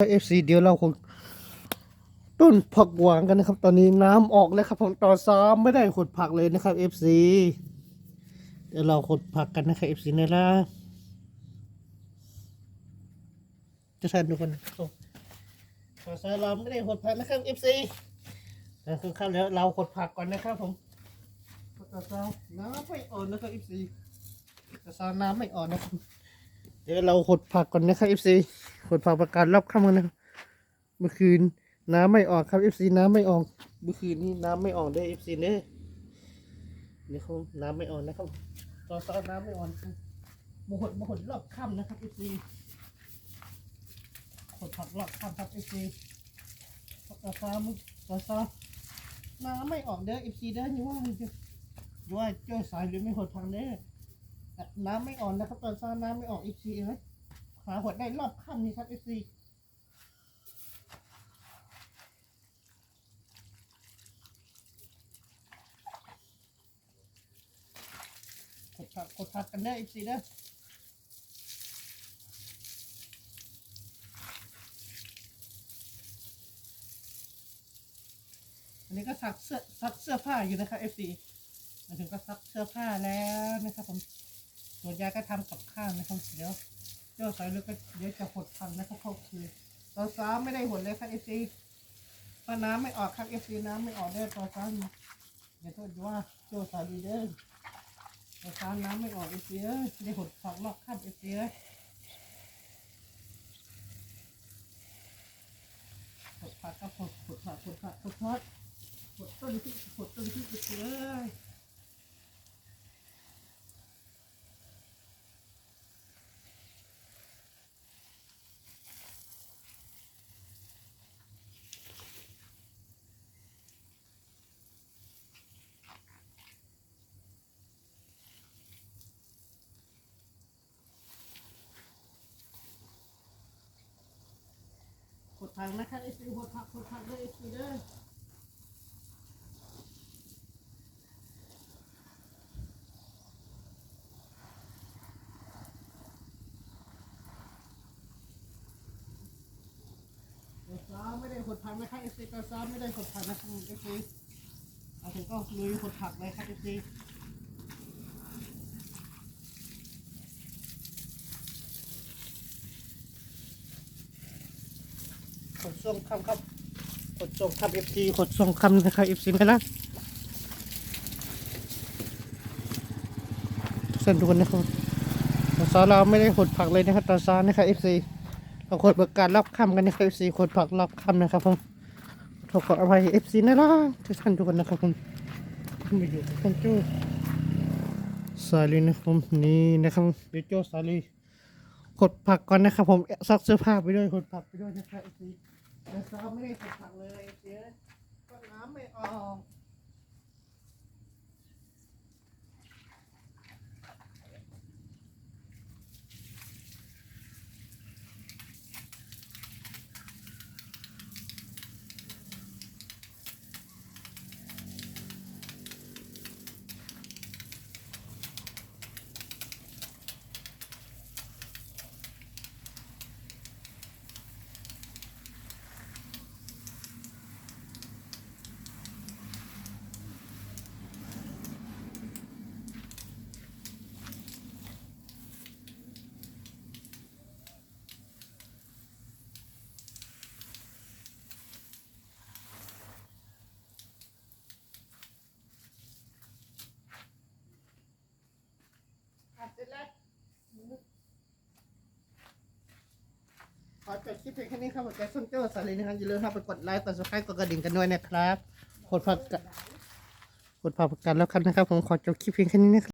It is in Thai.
เอฟซีเดี๋ยวเราคงต้นผักหวานกันนะครับ ตอนนี้น้ำออกแล้วครับผมตอนซ้ำไม่ได้ขดผักเลยนะครับเอฟซีเดี๋ยวเราขดผักกันนะครับเอฟซีนะล่ะจะใช้ดูกันนะครับตอนซ้ำเราไม่ได้ขดผักนะครับเอฟซีแต่คือข้าวแล้วเราขดผักก่อนนะครับผมตอนซ้ำน้ำไม่อ่อนนะครับเอฟซีตอนซ้ำน้ำไม่อ่อนนะครับเดี๋ยวเราขดผักก่อนนะครับเอฟซี ขดผักประกาศรอบค่ำกันนะครับ เมื่อคืนน้ำไม่ออกครับเอฟซีน้ำไม่ออก เมื่อคืนนี้น้ำไม่ออกเด้เอฟซีเนี่ยนี่ครับน้ำไม่ออกนะครับตอนเช้าน้ำไม่ออกมหดมหดรอบค่ำนะครับเอฟซีขดผักรอบค่ำครับเอฟซีตอนเช้าตอนเช้าน้ำไม่ออกเด้อเอฟซีเด้อนี่ว่าอยู่ว่าเจ้าสายหรือไม่ขดผักเด้อน้ำไม่ออนนะครับตอนเช้าน้ำไม่ออกเอีกทีเลย หาหดได้รอบค่ำนี่ครับเอฟซีกดผักกดผักกันได้เอฟซีเด้ออันนี้ก็ซักเสื้อซักเสื้อผ้าอยู่นะครับเอฟซีมาถึงก็ซักเสื้อผ้าแล้วนะครับผมส่วนยายก็ทำกับข้าวนะครับเดี๋ยว เจ้าสายเลือก็เดี๋ยวจะหดพันนะครับเขาคือตอนซ้าไม่ได้หดเลยครับเอฟซีเพราะน้ำไม่ออกครับเอฟซีน้ำไม่ออกเด้ตอนซ้าเดี๋ยวโทษว่าเจ้าสาดีเด้อตอนซ้าน้ำไม่ออกเอฟซีเอ้ยได้หดฝักลอกข้ามเอฟซีเอ้ยหดผักก็หดหดผักหดผักหดทอดหดต้นที่หดต้นที่เอฟซีเอ้ย กดทางนะครับไอซีกดผักกดผักเลยไอซีเด้อตอนเช้ไม่ได้กดผักนะครับไอซีตอนเช้าไม่ได้กดผักนะครับไอซีเอาถึงก็ลุยกดผักเลยครับไอซี ขดส่งคำครับขดส่งคำเอฟซีขดส่งคำนะครับเอฟซีนะเส้นดูกันนะครับตอนเช้าเราไม่ได้ขดผักเลยนะครับตอนเช้านะครับเอฟซีเราขดเบิกการรับคำกันนะครับเอฟซีขดผักรับคำนะครับผมขอขออภัยเอฟซีนะล่ะทุกท่านทุกคนนะครับผมไม่อยู่ท่านโจ้สาลีนะครับนี่นะครับเดโจ้สาลี ขดผักก่อนนะครับผมซักเสื้อผ้าไปด้วยขดผักไปด้วยนะครับเอฟซีนะครับไม่ได้ขดผักเลยเจ๊ก็น้ำไม่ออก คลิปเพียงแค่นี้ครับผมแกส้นเจ้าสาลีนะครับอย่าลืมครับไปกดไลค์กดซับสไครต์กดกระดิ่งกันด้วยนะครับกดฝากกดฝากกันแล้วครับนะครับผมขอจบคลิปเพียงแค่นี้นะครับ